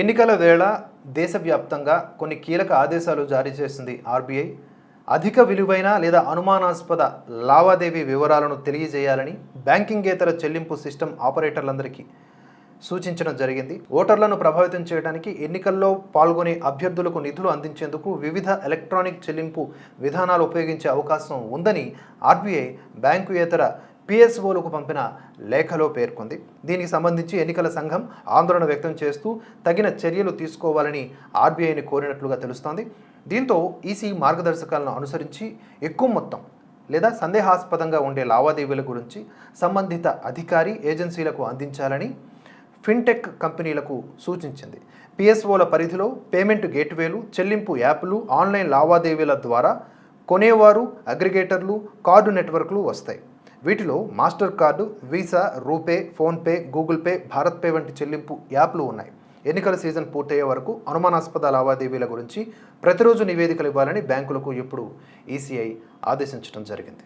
ఎన్నికల వేళ దేశవ్యాప్తంగా కొన్ని కీలక ఆదేశాలు జారీ చేసింది ఆర్బీఐ. అధిక విలువైన లేదా అనుమానాస్పద లావాదేవీ వివరాలను తెలియజేయాలని బ్యాంకింగేతర చెల్లింపు సిస్టమ్ ఆపరేటర్లందరికీ సూచించడం జరిగింది. ఓటర్లను ప్రభావితం చేయడానికి ఎన్నికల్లో పాల్గొనే అభ్యర్థులకు నిధులు అందించేందుకు వివిధ ఎలక్ట్రానిక్ చెల్లింపు విధానాలు ఉపయోగించే అవకాశం ఉందని ఆర్బీఐ బ్యాంకు ఇతర పిఎస్ఓలకు పంపిన లేఖలో పేర్కొంది. దీనికి సంబంధించి ఎన్నికల సంఘం ఆందోళన వ్యక్తం చేస్తూ తగిన చర్యలు తీసుకోవాలని ఆర్బీఐని కోరినట్లుగా తెలుస్తోంది. దీంతో ఈసీ మార్గదర్శకాలను అనుసరించి ఎక్కువ మొత్తం లేదా సందేహాస్పదంగా ఉండే లావాదేవీల గురించి సంబంధిత అధికారి ఏజెన్సీలకు అందించాలని ఫిన్టెక్ కంపెనీలకు సూచించింది. పిఎస్ఓల పరిధిలో పేమెంట్ గేట్వేలు చెల్లింపు యాప్లు ఆన్లైన్ లావాదేవీల ద్వారా కొనేవారు అగ్రిగేటర్లు కార్డు నెట్వర్క్లు వస్తాయి. వీటిలో Mastercard Visa RuPay PhonePe Google Pay BharatPe వంటి చెల్లింపు యాప్లు ఉన్నాయి. ఎన్నికల సీజన్ పూర్తయ్యే వరకు అనుమానాస్పద లావాదేవీల గురించి ప్రతిరోజు నివేదికలు ఇవ్వాలని బ్యాంకులకు ఇప్పుడు ఈసీఐ ఆదేశించడం జరిగింది.